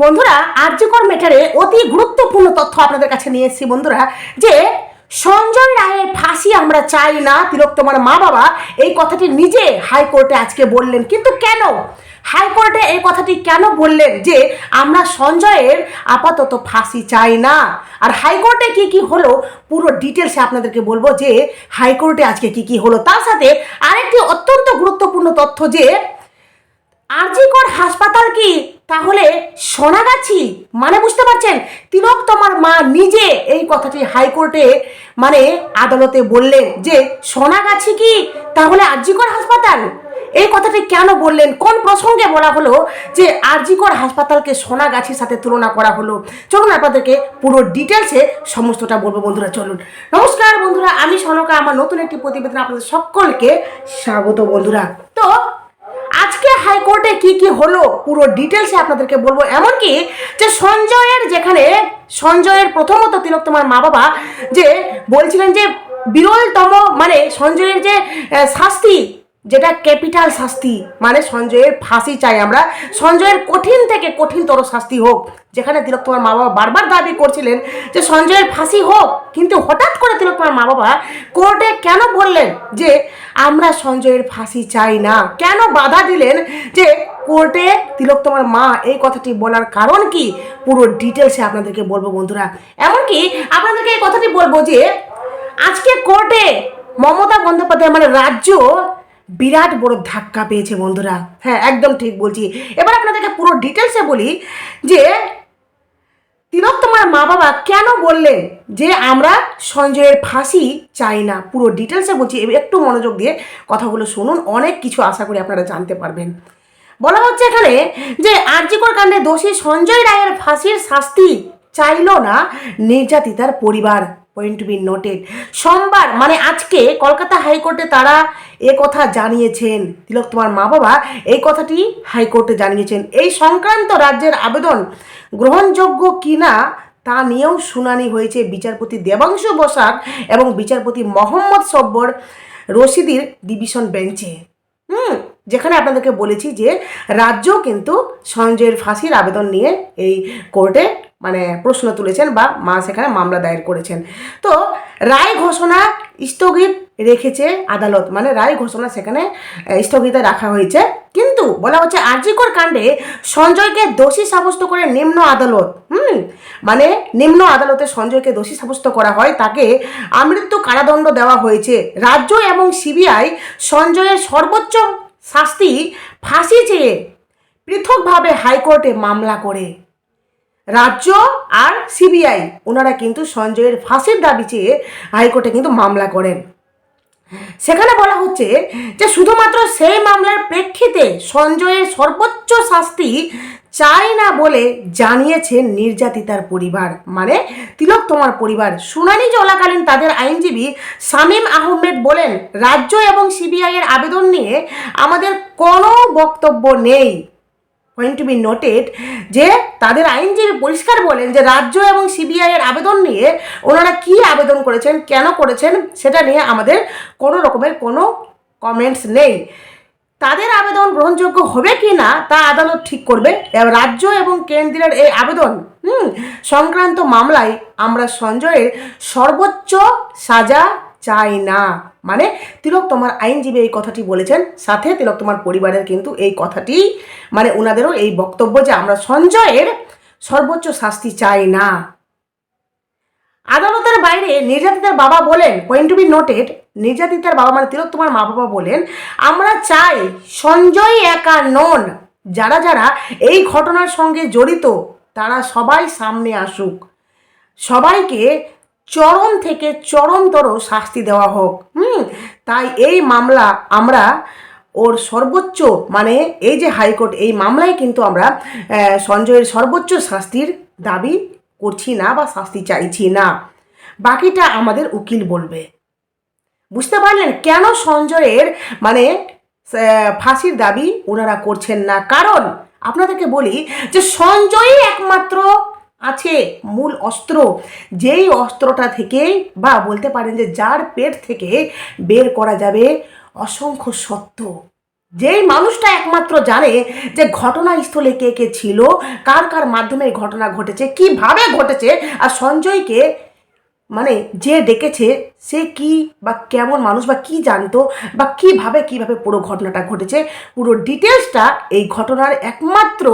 বন্ধুরা, আর্যকর মেটারে অতি গুরুত্বপূর্ণ তথ্য আপনাদের কাছে নিয়ে এসেছি বন্ধুরা, যে সঞ্জয় রায়ের ফাঁসি আমরা চাই না তিলোত্তমার মা বাবা এই কথাটি নিজে হাইকোর্টে আজকে বললেন। কিন্তু কেন? হাইকোর্টে এই কথাটি কেন বললেন যে আমরা সঞ্জয়ের আপাতত ফাঁসি চাই না? আর হাইকোর্টে কি কি হলো পুরো ডিটেলসে আপনাদেরকে বলব যে হাইকোর্টে আজকে কি কি হলো। তার সাথে আরেকটি অত্যন্ত গুরুত্বপূর্ণ তথ্য যে আরজিকর হাসপাতাল কি? তাহলে সোনাগাছি? মানে বুঝতে পারছেন? তিলক তোমার মা নিজে এই কথাটি হাইকোর্টে মানে আদালতে বললেন যে, সোনাগাছি কি? তাহলে আরজিকর হাসপাতাল? এই কথাটি কেন বললেন? কোন প্রসঙ্গে বলা হলো যে আরজিকর হাসপাতালকে সোনাগাছির সাথে তুলনা করা হলো? চলুন আপনাদেরকে পুরো ডিটেলসে সমস্তটা বলব বন্ধুরা, চলুন। নমস্কার বন্ধুরা, আমি সনকা, আমার নতুন একটি প্রতিবেদন আপনাদের সকলকে স্বাগত বন্ধুরা। তো আজকে হাইকোর্টে কি কি হলো পুরো ডিটেলসে আপনাদেরকে বলব। এমনকি যে সঞ্জয়ের যেখানে, সঞ্জয়ের প্রথমত তিলক তোমার মা বাবা, যে বলছিলেন যে বিরলতম মানে সঞ্জয়ের যে শাস্তি যেটা ক্যাপিটাল শাস্তি মানে সঞ্জয়ের ফাঁসি চাই আমরা। সঞ্জয়ের কঠিন থেকে কঠিনতর শাস্তি হোক, যেখানে তিলক তোমার মা বাবা বারবার দাবি করছিলেন যে সঞ্জয়ের ফাঁসি হোক, কিন্তু হঠাৎ করে তিলক তোমার মা বাবা কোর্টে কেন বললেন যে আমরা সঞ্জয়ের ফাঁসি চাই না? কেন বাধা দিলেন যে কোর্টে তিলক তোমার মা এই কথাটি বলার কারণ কি? পুরো ডিটেলসে আপনাদেরকে বলব বন্ধুরা। এমনকি আপনাদেরকে এই কথাটি বলব যে আজকে কোর্টে মমতা বন্দ্যোপাধ্যায় মানে রাজ্য বিরাট বড় ধাক্কা পেয়েছে বন্ধুরা। হ্যাঁ একদম ঠিক বলছি। এবার আপনাদেরকে পুরো ডিটেলসে বলি যে তিলক তোমার মা বাবা কেন বললেন যে, আমরা সঞ্জয়ের ফাঁসি চাই না? পুরো ডিটেলসে বলছি। একটু মনোযোগ দিয়ে কথাগুলো শুনুন। অনেক কিছু আশা করি আপনারা জানতে পারবেন। বলা হচ্ছে এখানে যে আরজিকর কাণ্ডে দোষী সঞ্জয় রায়ের ফাঁসির শাস্তি চাইল না নির্যাতিতার পরিবার। পয়েন্ট টু বি নোটেড সোমবার মানে আজকে কলকাতা হাইকোর্টে তারা এ কথা জানিয়েছেন। তিলক, তোমার মা বাবা এই কথাটি হাইকোর্টে জানিয়েছেন। এই সংক্রান্ত রাজ্যের আবেদন গ্রহণযোগ্য কিনা তা নিয়েও শুনানি হয়েছে বিচারপতি দেবাংশু বসাক এবং বিচারপতি মোহাম্মদ সব্বর রশিদির ডিভিশন বেঞ্চে। হুম, যেখানে আপনাদেরকে বলেছি যে রাজ্য কিন্তু সঞ্জয়ের ফাঁসির আবেদন নিয়ে এই কোর্টে মানে প্রশ্ন তুলেছেন বা মা সেখানে মামলা দায়ের করেছেন। তো রায় ঘোষণা স্থগিত রেখেছে আদালত মানে রায় ঘোষণা সেখানে স্থগিত রাখা হয়েছে। কিন্তু বলা হচ্ছে আর্জিকর কাণ্ডে সঞ্জয়কে দোষী সাব্যস্ত করে নিম্ন আদালত, হুম মানে নিম্ন আদালতে সঞ্জয়কে দোষী সাব্যস্ত করা হয়, তাকে আমৃত্যু কারাদণ্ড দেওয়া হয়েছে। রাজ্য এবং সিবিআই সঞ্জয়ের সর্বোচ্চ শাস্তি ফাঁসি চেয়ে পৃথকভাবে হাইকোর্টে মামলা করে। রাজ্য আর সিবিআই ওনারা কিন্তু সঞ্জয়ের ফাঁসির দাবি চেয়ে হাইকোর্টে কিন্তু মামলা করেন। সেখানে বলা হচ্ছে যে শুধুমাত্র সেই মামলার প্রেক্ষিতে সঞ্জয়ের সর্বোচ্চ শাস্তি চাই না বলে জানিয়েছেন নির্যাতিতার পরিবার। মানে তিলক, তোমার পরিবার। শুনানি চলাকালীন তাদের আইনজীবী শামীম আহমেদ বলেন, রাজ্য এবং সিবিআই এর আবেদন নিয়ে আমাদের কোনো বক্তব্য নেই। পয়েন্ট টু বি নোটেড যে তাদের আইনজীবী পরিষ্কার বলেন যে রাজ্য এবং সিবিআই এর আবেদন নিয়ে ওনারা কি আবেদন করেছেন, কেন করেছেন, সেটা নিয়ে আমাদের কোনো রকমের কোনো কমেন্টস নেই। তাদের আবেদন গ্রহণযোগ্য হবে কি না, তা আদালত ঠিক করবে। রাজ্য এবং কেন্দ্রের এই আবেদন, হুম, সংক্রান্ত মামলায় আমরা সঞ্জয়ের সর্বোচ্চ সাজা চাই না। মানে তিলক তোমার আইনজীবী এই কথাটি বলেছেন, সাথে তিলক তোমার পরিবারের কিন্তু এই কথাটি মানে ওনাদেরও এই বক্তব্য যে আমরা সঞ্জয়ের সর্বোচ্চ শাস্তি চাই না। আদালতের বাইরে নির্যাতিতার বাবা বলেন পয়েন্ট টু বি নোটেড নির্যাতিতার বাবা মানে তিলক তোমার মা বাবা বলেন, আমরা চাই সঞ্জয় একা নন। যারা যারা এই ঘটনার সঙ্গে জড়িত, তারা সবাই সামনে আসুক। সবাইকে চরম থেকে চরমতর শাস্তি দেওয়া হোক, হুম? তাই এই মামলা আমরা ওর সর্বোচ্চ মানে এই যে হাইকোর্ট, এই মামলায় কিন্তু আমরা সঞ্জয়ের সর্বোচ্চ শাস্তির দাবি করছি না বা শাস্তি চাইছি না। বাকিটা আমাদের উকিল বলবে। বুঝতে পারলেন কেন সঞ্জয়ের মানে ফাঁসির দাবি ওনারা করছেন না? কারণ আপনাদেরকে বলি যে সঞ্জয়ই একমাত্র আছে, মূল অস্ত্র। যেই অস্ত্রটা থেকে বা বলতে পারেন যে যার পেট থেকে বের করা যাবে অসংখ্য সত্য। যেই মানুষটা একমাত্র জানে যে ঘটনাস্থলে কে কে ছিল, কার কার মাধ্যমে ঘটনা ঘটেছে, কীভাবে ঘটেছে, আর সঞ্জয়কে মানে যে ডেকেছে, সে কি বা কেমন মানুষ বা কি জানতো বা কীভাবে কীভাবে পুরো ঘটনাটা ঘটেছে, পুরো ডিটেলসটা এই ঘটনার একমাত্র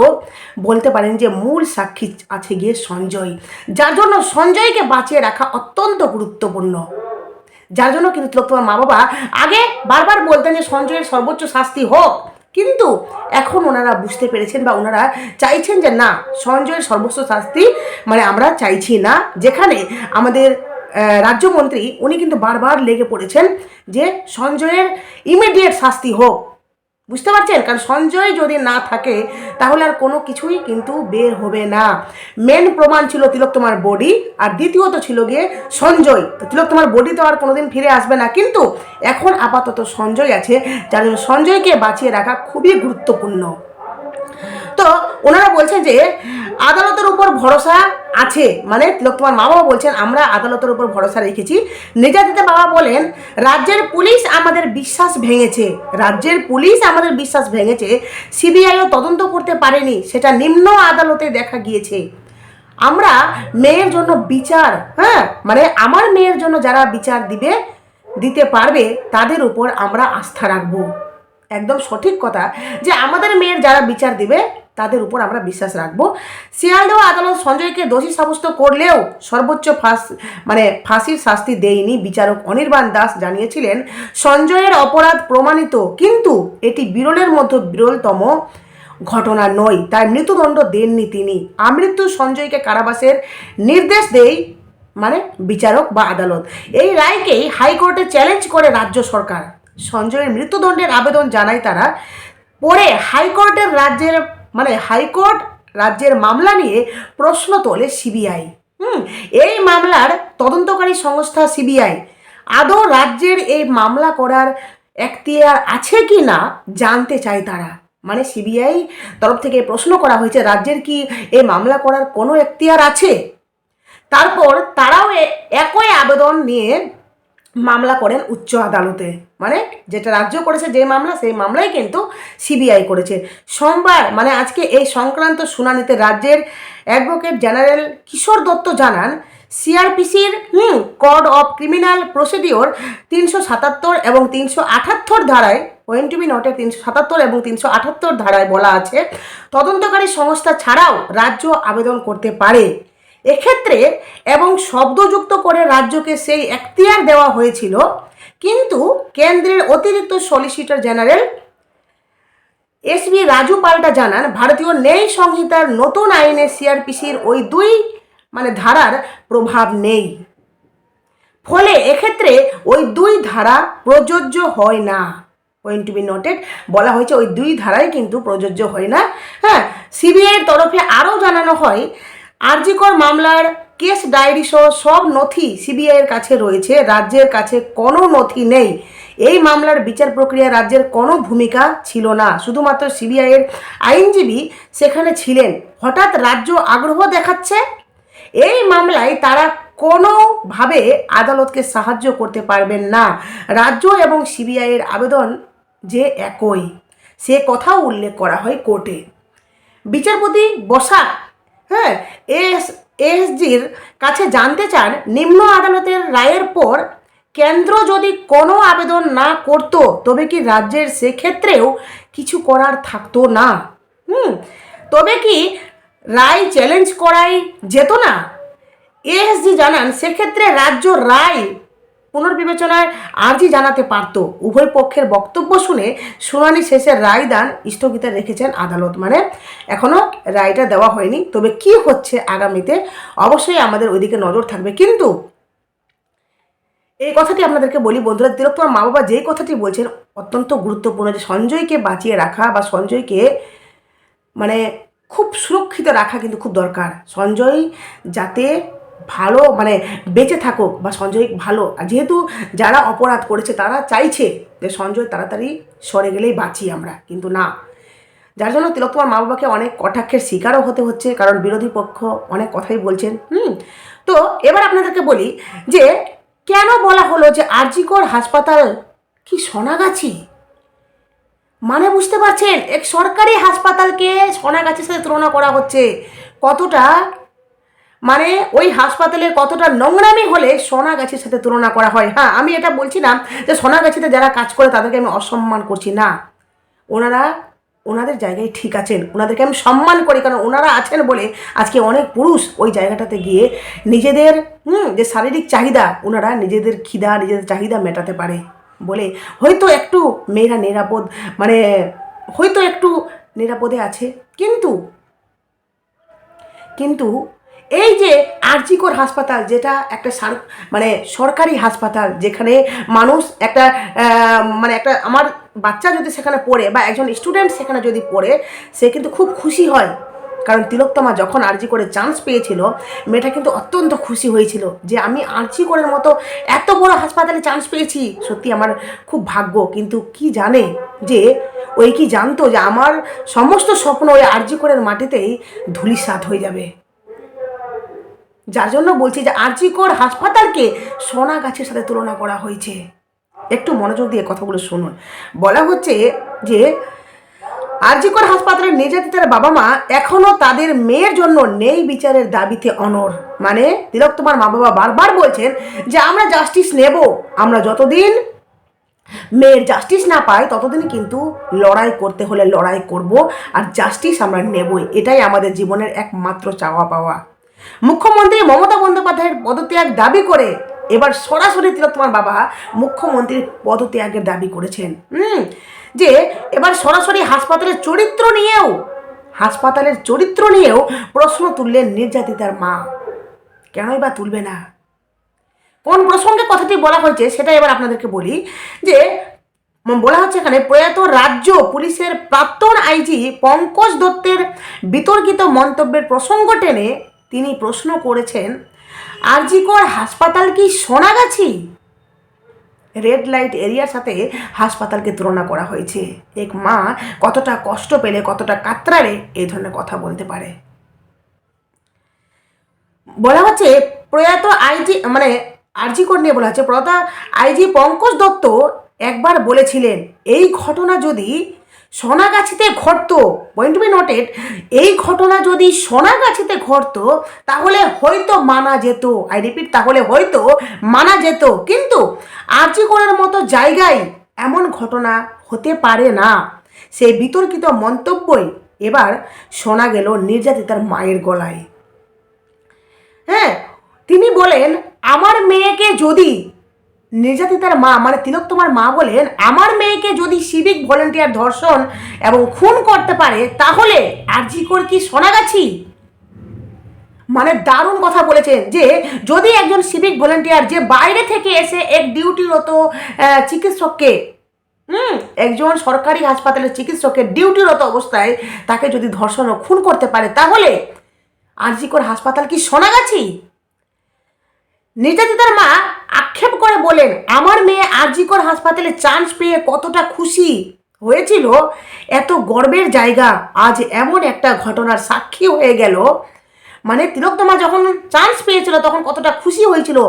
বলতে পারেন যে মূল সাক্ষী আছে গিয়ে সঞ্জয়। যার জন্য সঞ্জয়কে বাঁচিয়ে রাখা অত্যন্ত গুরুত্বপূর্ণ। যার জন্য কিন্তু তোমার মা বাবা আগে বারবার বলতেন যে সঞ্জয়ের সর্বোচ্চ শাস্তি হোক। কিন্তু এখন ওনারা বুঝতে পেরেছেন বা ওনারা চাইছেন যে না, সঞ্জয়ের সর্বোচ্চ শাস্তি মানে আমরা চাইছি না। যেখানে আমাদের রাজ্যমন্ত্রী, উনি কিন্তু বারবার লেগে পড়েছেন যে সঞ্জয়ের ইমিডিয়েট শাস্তি হোক। বুঝতে পারছেন? কারণ সঞ্জয় যদি না থাকে, তাহলে আর কোনো কিছুই কিন্তু বের হবে না। মেন প্রমাণ ছিল তিলক তোমার বডি আর দ্বিতীয়ত ছিল গিয়ে সঞ্জয়। তো তিলক তোমার বডি তো আর কোনোদিন ফিরে আসবে না, কিন্তু এখন আপাতত সঞ্জয় আছে, যার জন্য সঞ্জয়কে বাঁচিয়ে রাখা খুবই গুরুত্বপূর্ণ। তো ওনারা বলছেন যে আদালতের উপর ভরসা আছে। মানে তোমার মা বাবা বলছেন, আমরা আদালতের উপর ভরসা রেখেছি। নির্যাতিতা বাবা বলেন, রাজ্যের পুলিশ আমাদের বিশ্বাস ভেঙেছে। রাজ্যের পুলিশ আমাদের বিশ্বাস ভেঙেছে। সিবিআইও তদন্ত করতে পারেনি। সেটা নিম্ন আদালতে দেখা গিয়েছে। আমরা মেয়ের জন্য বিচার হ্যাঁ? মানে আমার মেয়ের জন্য যারা বিচার দিবে, দিতে পারবে, তাদের উপর আমরা আস্থা রাখব। একদম সঠিক কথা যে আমাদের মেয়ের যারা বিচার দিবে তাদের উপর আমরা বিশ্বাস রাখব। শিয়ালদহ আদালত সঞ্জয়কে দোষী সাব্যস্ত করলেও সর্বোচ্চ ফাঁস মানে ফাঁসির শাস্তি দেয়নি বিচারক অনির্বাণ দাস জানিয়েছিলেন। সঞ্জয়ের অপরাধ প্রমাণিত, কিন্তু এটি বিরলের মধ্যে বিরলতম ঘটনা নয়, তাই মৃত্যুদণ্ড দেননি তিনি। আমৃত্যু সঞ্জয়কে কারাবাসের নির্দেশ দেয় মানে বিচারক বা আদালত। এই রায়কেই হাইকোর্টে চ্যালেঞ্জ করে রাজ্য সরকার। সঞ্জয়ের মৃত্যুদণ্ডের আবেদন জানায় তারা। পরে হাইকোর্টের রাজ্যের মানে হাইকোর্ট রাজ্যের মামলা নিয়ে প্রশ্ন তোলে সিবিআই। হুম, এই মামলার তদন্তকারী সংস্থা সিবিআই। আদৌ রাজ্যের এই মামলা করার এখতিয়ার আছে কি না জানতে চায় তারা। মানে সিবিআই তরফ থেকে প্রশ্ন করা হয়েছে, রাজ্যের কি এই মামলা করার কোনো এখতিয়ার আছে? তারপর তারাও একই আবেদন নিয়ে মামলা করেন উচ্চ আদালতে। মানে যেটা রাজ্য করেছে যে মামলা, সেই মামলাই কিন্তু সিবিআই করেছে। সোমবার মানে আজকে এই সংক্রান্ত শুনানিতে রাজ্যের অ্যাডভোকেট জেনারেল কিশোর দত্ত জানান, সিআরপিসির hmm code of criminal procedure তিনশো সাতাত্তর এবং তিনশো আটাত্তর ধারায় ওয়েন টু বি নটের তিনশো সাতাত্তর এবং তিনশো আটাত্তর ধারায় বলা আছে, তদন্তকারী সংস্থা ছাড়াও রাজ্য আবেদন করতে পারে। এক্ষেত্রে এবং শব্দযুক্ত করে রাজ্যকে সেই এখতিয়ার দেওয়া হয়েছিল, কিন্তু কেন্দ্রের অতিরিক্ত solicitor general S B Raju পাল্টা জানান, ভারতীয় ন্যায় সংহিতার নতুন আইনে সিআরপিসির ওই দুই মানে ধারার প্রভাব নেই। ফলে এক্ষেত্রে ওই দুই ধারা প্রযোজ্য হয় না। পয়েন্ট টু বি নোটেড বলা হয়েছে ওই দুই ধারাই কিন্তু প্রযোজ্য হয় না। হ্যাঁ সিবিআইয়ের তরফে আরও জানানো হয় আরজিকর মামলার কেস ডায়েরি সহ সব নথি সিবিআইয়ের কাছে রয়েছে। রাজ্যের কাছে কোনো নথি নেই। এই মামলার বিচার প্রক্রিয়া রাজ্যের কোনো ভূমিকা ছিল না। শুধুমাত্র সিবিআইয়ের আইনজীবী সেখানে ছিলেন। হঠাৎ রাজ্য আগ্রহ দেখাচ্ছে? এই মামলায় তারা কোনোভাবে আদালতকে সাহায্য করতে পারবেন না। রাজ্য এবং সিবিআইয়ের আবেদন যে একই। সে কথাও উল্লেখ করা হয় কোর্টে। বিচারপতি বসাক হ্যাঁ এস, এসজির কাছে জানতে চান, নিম্ন আদালতের রায়ের পর কেন্দ্র যদি কোনো আবেদন না করত, তবে কি রাজ্যের সেক্ষেত্রেও কিছু করার থাকতো না? হুম, তবে কি রায় চ্যালেঞ্জ করাই যেত না? এএসজি জানান, সেক্ষেত্রে রাজ্য রায় পুনর্বিবেচনায় আর্জি জানাতে পারত। উভয় পক্ষের বক্তব্য শুনে শুনানি শেষে রায় দান স্থগিত রেখেছেন আদালত। মানে এখনও রায়টা দেওয়া হয়নি। তবে কি হচ্ছে আগামীতে? অবশ্যই আমাদের ওইদিকে নজর থাকবে। কিন্তু এই কথাটি আপনাদেরকে বলি, বন্ধুরা তিলক তোমার মা বাবা যেই কথাটি বলছেন, অত্যন্ত গুরুত্বপূর্ণ যে সঞ্জয়কে বাঁচিয়ে রাখা বা সঞ্জয়কে মানে খুব সুরক্ষিত রাখা কিন্তু খুব দরকার। সঞ্জয় যাতে ভালো মানে বেঁচে থাকুক বা সঞ্জয় ভালো। যেহেতু যারা অপরাধ করেছে, তারা চাইছে যে সঞ্জয় তাড়াতাড়ি সরে গেলেই বাঁচি আমরা, কিন্তু না। যার জন্য তিলক তোমার মা বাবাকে অনেক কটাক্ষের শিকারও হতে হচ্ছে, কারণ বিরোধী পক্ষ অনেক কথাই বলছেন। হুম, তো এবার আপনাদেরকে বলি যে, কেন বলা হলো যে আরজিকর হাসপাতাল কি সোনাগাছি মানে বুঝতে পারছেন, এক সরকারি হাসপাতালকে সোনাগাছির সাথে তুলনা করা হচ্ছে। কতটা মানে ওই হাসপাতালে কতটা নোংরামি হলে সোনাগাছির সাথে তুলনা করা হয়? হ্যাঁ আমি এটা বলছি না যে সোনাগাছিতে যারা কাজ করে তাদেরকে আমি অসম্মান করছি, না। ওনারা, ওনাদের জায়গায় ঠিক আছেন। ওনাদেরকে আমি সম্মান করি, কারণ ওনারা আছেন বলে আজকে অনেক পুরুষ ওই জায়গাটাতে গিয়ে নিজেদের যে শারীরিক চাহিদা, ওনারা নিজেদের খিদা, নিজেদের চাহিদা মেটাতে পারে বলে। হয়তো একটু মেয়েরা নিরাপদ মানে হয়তো একটু নিরাপদে আছে, কিন্তু কিন্তু এই যে আরজিকর হাসপাতাল, যেটা একটা মানে সরকারি হাসপাতাল, যেখানে মানুষ একটা মানে একটা, আমার বাচ্চা যদি সেখানে পড়ে বা একজন স্টুডেন্ট সেখানে যদি পড়ে, সে কিন্তু খুব খুশি হয়। কারণ তিলোত্তমা যখন আরজি করে চান্স পেয়েছিল, মেয়েটা কিন্তু অত্যন্ত খুশি হয়েছিল যে আমি আরজি করের মতো এত বড় হাসপাতালে চান্স পেয়েছি। সত্যি আমার খুব ভাগ্য। কিন্তু কি জানে যে, ওই কি জানতো যে আমার সমস্ত স্বপ্ন ওই আরজি করের মাটিতেই ধুলিসাৎ হয়ে যাবে। যার জন্য বলছি যে আরজিকর হাসপাতালকে সোনাগাছির সাথে তুলনা করা হয়েছে। একটু মনোযোগ দিয়ে কথাগুলো শুনুন। বলা হচ্ছে যে আরজিকর হাসপাতালের নির্যাতিতার বাবা মা এখনও তাদের মেয়ের জন্য নেই বিচারের দাবিতে অনর মানে তিলক তোমার মা বাবা বারবার বলছেন যে আমরা জাস্টিস নেব। আমরা যতদিন মেয়ের জাস্টিস না পাই, ততদিন কিন্তু লড়াই করতে হলে লড়াই করব আর জাস্টিস আমরা নেবই। এটাই আমাদের জীবনের একমাত্র চাওয়া পাওয়া মুখ্যমন্ত্রী মমতা বন্দ্যোপাধ্যায়ের পদত্যাগ দাবি করে এবার সরাসরি তিলোত্তমার বাবা মুখ্যমন্ত্রীর পদত্যাগের দাবি করেছেন। হুম, যে এবার সরাসরি হাসপাতালের চরিত্র নিয়েও, হাসপাতালের চরিত্র নিয়েও প্রশ্ন তুললেন নির্যাতিতার মা। কেনই বা তুলবে না? কোন প্রসঙ্গে কথাটি বলা হয়েছে সেটা এবার আপনাদেরকে বলি, যে বলা হচ্ছে এখানে, প্রয়াত রাজ্য পুলিশের প্রাক্তন আইজি পঙ্কজ দত্তের বিতর্কিত মন্তব্যের প্রসঙ্গ টেনে তিনি প্রশ্ন করেছেন, আরজিকর হাসপাতাল কি সোনাগাছি রেড লাইট এরিয়ার সাথে হাসপাতালকে তুলনা করা হয়েছে। এক মা কতটা কষ্ট পেলে, কতটা কাতরালে এই ধরনের কথা বলতে পারে। বলা হচ্ছে, প্রয়াত আইজি মানে আরজি কোড নিয়ে বলা হচ্ছে, প্রয়াত আইজি পঙ্কজ দত্ত একবার বলেছিলেন, এই ঘটনা যদি সোনাগাছিতে ঘটতো। পয়েন্ট বি নোটেড এই ঘটনা যদি সোনাগাছিতে ঘটতো, তাহলে হয়তো মানা যেত। আই রিপিট তাহলে হয়তো মানা যেত। কিন্তু আরজি কোডের মতো জায়গায় এমন ঘটনা হতে পারে না। সেই বিতর্কিত মন্তব্যই এবার শোনা গেল নির্যাতিতার মায়ের গলায়। হ্যাঁ তিনি বলেন, আমার মেয়েকে যদি নির্যাতিতার মা মানে তিলক তোমার মা বলেন, আমার মেয়েকে যদি সিভিক ভলেন্টিয়ার ধর্ষণ এবং খুন করতে পারে, তাহলে আরজিকর কি সোনাগাছি? মানে দারুণ কথা বলেছেন যে, যদি একজন সিভিক ভলেন্টিয়ার যে বাইরে থেকে এসে এক ডিউটিরত চিকিৎসককে, হুম, একজন সরকারি হাসপাতালের চিকিৎসকের ডিউটিরত অবস্থায় তাকে যদি ধর্ষণ ও খুন করতে পারে, তাহলে আরজিকর হাসপাতাল কি সোনাগাছি? নির্যাতিতার মা আক্ষেপ করে বলেন, আমার মেয়ে আরজিকর হাসপাতালে চান্স পেয়ে কতটা খুশি হয়েছিল? এত গর্বের জায়গা। আজ এমন একটা ঘটনার সাক্ষী হয়ে গেল। মানে তিলোত্তমা যখন চান্স পেয়েছিল, তখন কতটা খুশি হয়েছিল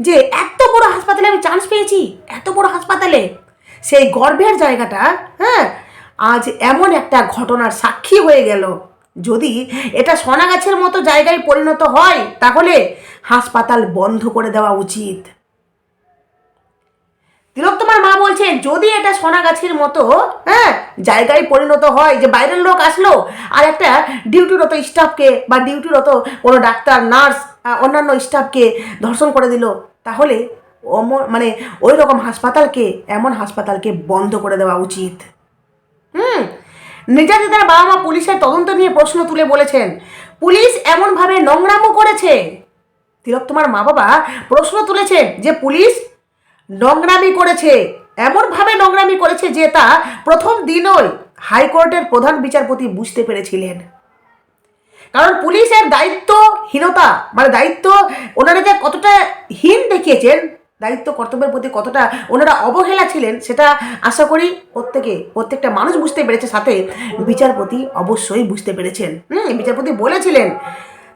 যে, এত বড় হাসপাতালে আমি চান্স পেয়েছি, এত বড় হাসপাতালে। সেই গর্বের জায়গাটা হ্যাঁ আজ এমন একটা ঘটনার সাক্ষী হয়ে গেল। যদি এটা সোনাগাছের মতো জায়গায় পরিণত হয়, তাহলে হাসপাতাল বন্ধ করে দেওয়া উচিত। তিলোত্তমার মা বলছেন, যদি এটা সোনাগাছির মতো হ্যাঁ জায়গায় পরিণত হয়, যে বাইরের লোক আসলো, আর একটা ডিউটিরত স্টাফকে বা ডিউটিরত কোনো ডাক্তার, নার্স অন্যান্য স্টাফকে ধর্ষণ করে দিল, তাহলে মানে ওই রকম হাসপাতালকে, এমন হাসপাতালকে বন্ধ করে দেওয়া উচিত। হুম, নির্যাতিতার বাবা মা পুলিশের তদন্ত নিয়ে প্রশ্ন তুলে বলেছেন, পুলিশ এমনভাবে নোংরামো করেছে। তিলক তোমার মা বাবা প্রশ্ন তুলেছেন যে পুলিশ নোংরামি করেছে। এমনভাবে নোংরামি করেছে যে তা প্রথম দিনই হাইকোর্টের প্রধান বিচারপতি বুঝতে পেরেছিলেন। কারণ পুলিশের দায়িত্বহীনতা মানে দায়িত্ব ওনারা যে কতটা হীন দেখিয়েছেন, দায়িত্ব কর্তব্যের প্রতি কতটা ওনারা অবহেলা ছিলেন, সেটা আশা করি প্রত্যেকে, প্রত্যেকটা মানুষ বুঝতে পেরেছে, সাথে বিচারপতি অবশ্যই বুঝতে পেরেছেন। হুম, বিচারপতি বলেছিলেন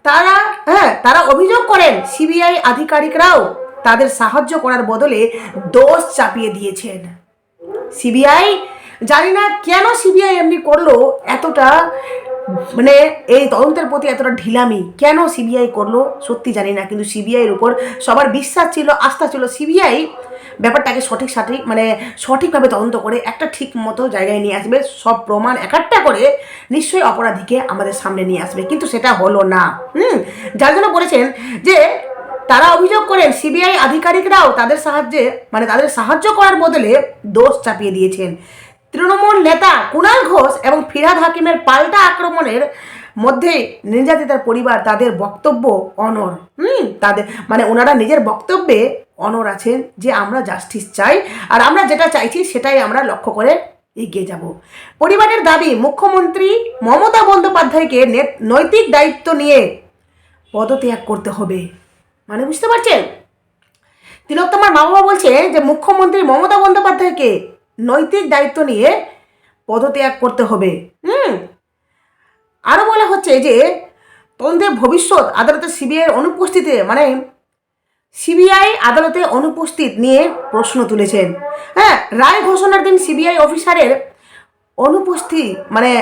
তারা হ্যাঁ তারা অভিযোগ করেন, সিবিআই আধিকারিকরাও তাদের সাহায্য করার বদলে দোষ চাপিয়ে দিয়েছেন। সিবিআই, জানি না কেন সিবিআই এমনি করল, এতটা মানে এই তদন্তের প্রতি এতটা ঢিলামি, কেন সিবিআই করল সত্যি জানি না, কিন্তু সিবিআইয়ের উপর সবার বিশ্বাস ছিল, আস্থা ছিল। সিবিআই ব্যাপারটাকে সঠিক সঠিক মানে সঠিকভাবে তদন্ত করে একটা ঠিক মতো জায়গায় নিয়ে আসবে, সব প্রমাণ এক একটা করে নিশ্চয়ই অপরাধীকে আমাদের সামনে নিয়ে আসবে। কিন্তু সেটা হলো না। হুম? যার জন্য বলেছেন যে, তারা অভিযোগ করেন সিবিআই আধিকারিকরাও তাদের সাহায্যে মানে তাদের সাহায্য করার বদলে দোষ চাপিয়ে দিয়েছেন। তৃণমূল নেতা কুণাল ঘোষ এবং ফিরাদ হাকিমের পাল্টা আক্রমণের মধ্যে নির্যাতিতার পরিবার তাদের বক্তব্য অনর হুম? তাদের মানে ওনারা নিজের বক্তব্যে অনর আছেন যে আমরা জাস্টিস চাই আর আমরা যেটা চাইছি সেটাই আমরা লক্ষ্য করে এগিয়ে যাব। পরিবারের দাবি, মুখ্যমন্ত্রী মমতা বন্দ্যোপাধ্যায়কে নৈতিক দায়িত্ব নিয়ে পদত্যাগ করতে হবে। মানে বুঝতে পারছেন? তিলোত্তমার মা বাবা বলছে যে মুখ্যমন্ত্রী মমতা বন্দ্যোপাধ্যায়কে নৈতিক দায়িত্ব নিয়ে পদত্যাগ করতে হবে। হুম। আরও বলা হচ্ছে যে তদন্তের ভবিষ্যৎ আদালতে সিবিআইয়ের অনুপস্থিতিতে মানে সিবিআই আদালতে অনুপস্থিত নিয়ে প্রশ্ন তুলেছেন। হ্যাঁ রায় ঘোষণার দিন সিবিআই অফিসারের অনুপস্থিত মানে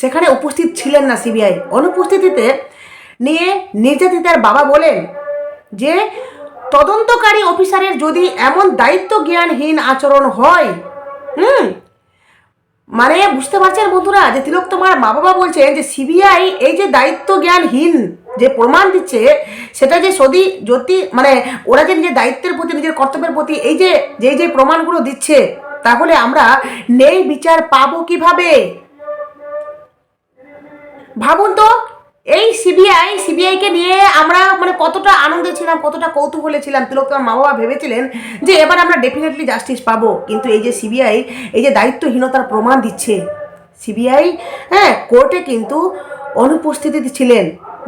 সেখানে উপস্থিত ছিলেন না সিবিআই। অনুপস্থিতিতে নিয়ে নির্যাতিতার বাবা বলেন যে, তদন্তকারী অফিসারের যদি এমন দায়িত্ব জ্ঞানহীন আচরণ হয়, হুম মানে বুঝতে পারছেন বন্ধুরা যে তিলক তোমার মা বাবা বলছেন যে সিবিআই এই যে দায়িত্ব জ্ঞানহীন যে প্রমাণ দিচ্ছে, সেটা যে সদি যদি মানে ওরা যে নিজের দায়িত্বের প্রতি, নিজের কর্তব্যের প্রতি এই যে যে যে প্রমাণগুলো দিচ্ছে, তাহলে আমরা নেই বিচার পাবো কীভাবে? ভাবুন তো এই সিবিআই সিবিআইকে নিয়ে আমরা মানে কতটা আনন্দে ছিলাম, কতটা কৌতূহলে ছিলাম, তিলক তোমার মা বাবা ভেবেছিলেন যে এবার আমরা ডেফিনেটলি জাস্টিস পাবো। কিন্তু এই যে সিবিআই এই যে দায়িত্বহীনতার প্রমাণ দিচ্ছে সিবিআই হ্যাঁ কোর্টে কিন্তু অনুপস্থিতি ছিলেন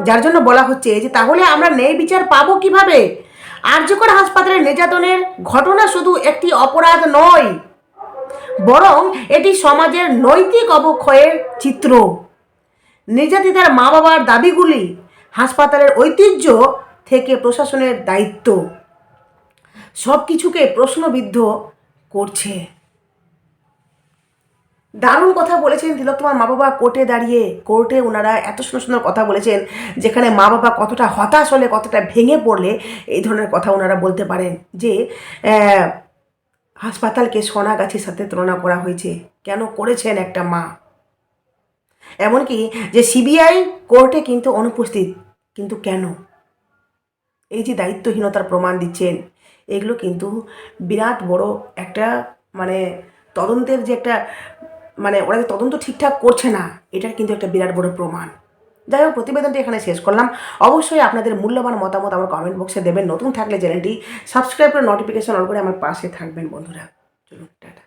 যার জন্য বলা হচ্ছে যে তাহলে আমরা ন্যায় বিচার পাবো কীভাবে? আর্যকর হাসপাতালে নির্যাতনের ঘটনা শুধু একটি অপরাধ নয়, বরং এটি সমাজের নৈতিক অবক্ষয়ের চিত্র। নির্যাতিতার মা বাবার দাবিগুলি হাসপাতালের ঐতিহ্য থেকে প্রশাসনের দায়িত্ব। সব কিছুকে প্রশ্নবিদ্ধ করছে। দারুণ কথা বলেছেন তিলক তোমার মা বাবা কোর্টে দাঁড়িয়ে। কোর্টে ওনারা এত সুন্দর সুন্দর কথা বলেছেন, যেখানে মা বাবা কতটা হতাশ হলে, কতটা ভেঙে পড়লে এই ধরনের কথা ওনারা বলতে পারেন যে হাসপাতালকে সোনাগাছির সাথে তুলনা করা হয়েছে। কেন করেছেন একটা মা? এমনকি যে সিবিআই কোর্টে কিন্তু অনুপস্থিত, কিন্তু কেন? এই যে দায়িত্বহীনতার প্রমাণ দিচ্ছেন, এগুলো কিন্তু বিরাট বড় একটা মানে তদন্তের যে একটা মানে ওরা যে তদন্ত ঠিকঠাক করছে না, এটার কিন্তু একটা বিরাট বড় প্রমাণ। যাই হোক, প্রতিবেদনটি এখানে শেষ করলাম। অবশ্যই আপনাদের মূল্যবান মতামত আমার কমেন্ট বক্সে দেবেন। নতুন থাকলে চ্যানেলটি সাবস্ক্রাইব করে নোটিফিকেশন অন করে আমার পাশে থাকবেন বন্ধুরা। চলুন, টাটা।